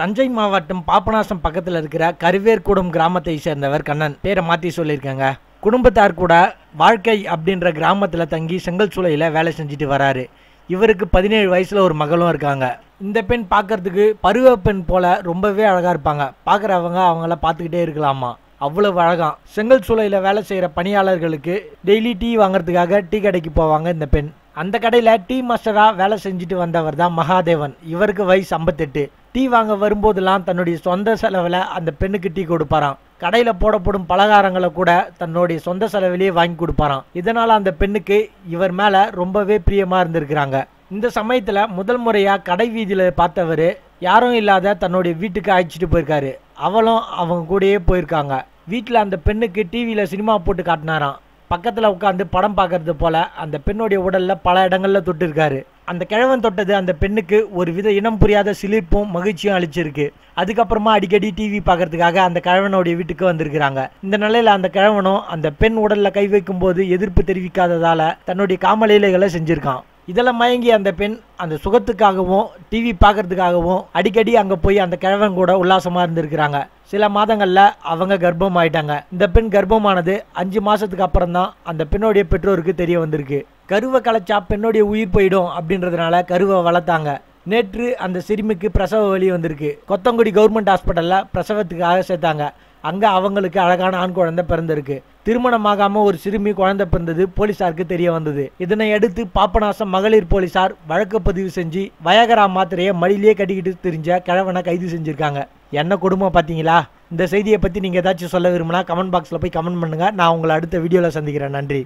தஞ்சை மாவட்டம் பாபநாசம் பக்கத்தில் இருக்கிற கருவேற்கூடம் கிராமத்தை சேர்ந்தவர் கண்ணன். பேரை மாற்றி சொல்லியிருக்காங்க. குடும்பத்தார் கூட வாழ்க்கை அப்படின்ற கிராமத்தில் தங்கி செங்கல் சூளையில் வேலை செஞ்சுட்டு வராரு. இவருக்கு பதினேழு வயசில் ஒரு மகளும் இருக்காங்க. இந்த பெண் பார்க்கறதுக்கு பருவ பெண் போல ரொம்பவே அழகாக இருப்பாங்க. பார்க்குறவங்க அவங்கள பார்த்துக்கிட்டே இருக்கலாமா? அவ்வளவு அழகாம் செங்கல் சூளையில் வேலை செய்கிற பணியாளர்களுக்கு டெய்லி டீ வாங்குறதுக்காக டீ கடைக்கு போவாங்க இந்த பெண். அந்த கடையில் டீ மாஸ்டராக வேலை செஞ்சுட்டு வந்தவர் தான் மகாதேவன். இவருக்கு வயசு ஐம்பத்தெட்டு. டீ வாங்க வரும்போதெல்லாம் தன்னுடைய சொந்த செலவில் அந்த பெண்ணுக்கு டீ கொடுப்பாராம். கடையில் போடப்படும் பலகாரங்களை கூட தன்னுடைய சொந்த செலவிலேயே வாங்கி கொடுப்பாராம். இதனால் அந்த பெண்ணுக்கு இவர் மேலே ரொம்பவே பிரியமாக இருந்திருக்கிறாங்க. இந்த சமயத்தில் முதல் முறையாக கடை வீதியில் பார்த்தவர் யாரும் இல்லாத தன்னுடைய வீட்டுக்கு அழைச்சிட்டு போயிருக்காரு. அவளும் அவங்க கூடயே போயிருக்காங்க. வீட்டில் அந்த பெண்ணுக்கு டிவியில் சினிமா போட்டு காட்டினாராம். பக்கத்தில் உட்காந்து படம் பார்க்கறது போல அந்த பெண்ணுடைய உடலில் பல இடங்களில் தொட்டிருக்காரு. அந்த கிழவன் தொட்டது அந்த பெண்ணுக்கு ஒரு வித இனம் புரியாத சிலிர்ப்பும் மகிழ்ச்சியும் அளிச்சிருக்கு. அதுக்கப்புறமா அடிக்கடி டிவி பார்க்கறதுக்காக அந்த கிழவனுடைய வீட்டுக்கு வந்திருக்கிறாங்க. இந்த நிலையில் அந்த கிழவனும் அந்த பெண் உடலில் கை வைக்கும்போது எதிர்ப்பு தெரிவிக்காததால தன்னுடைய காமலீலைகளை செஞ்சிருக்கான். இதெல்லாம் மயங்கி அந்த பெண் அந்த சுகத்துக்காகவும் டிவி பார்க்கறதுக்காகவும் அடிக்கடி அங்கே போய் அந்த கிழவன் கூட உல்லாசமாக இருந்திருக்கிறாங்க. சில மாதங்களில் அவங்க கர்ப்பம் ஆயிட்டாங்க இந்த பெண் கர்ப்பமானது அஞ்சு மாதத்துக்கு அப்புறம் தான் அந்த பெண்ணுடைய பெற்றோருக்கு தெரிய வந்திருக்கு. கருவை கலைச்சா பெண்ணுடைய உயிர் போயிடும் அப்படின்றதுனால கருவை வளர்த்தாங்க. நேற்று அந்த சிறுமிக்கு பிரசவ வலி வந்திருக்கு. கொத்தங்குடி கவர்மெண்ட் ஹாஸ்பிட்டலில் பிரசவத்துக்காக சேர்த்தாங்க. அங்கே அவங்களுக்கு அழகான ஆண் குழந்தை பிறந்திருக்கு. திருமணமாகாம ஒரு சிறுமி குழந்தை பிறந்தது போலீசாருக்கு தெரிய வந்தது. இதனை அடுத்து பாப்பநாசம் மகளிர் போலீசார் வழக்கு பதிவு செஞ்சு வயகரா மாத்திரையை மடியிலே கட்டிக்கிட்டு தெரிஞ்ச கிழவனை கைது செஞ்சுருக்காங்க. என்ன குடும்பம் பார்த்தீங்களா? இந்த செய்தியை பற்றி நீங்கள் ஏதாச்சும் சொல்ல விரும்பினா கமெண்ட் பாக்ஸில் போய் கமெண்ட் பண்ணுங்கள் நான் உங்களை அடுத்த வீடியோவில் சந்திக்கிறேன். நன்றி.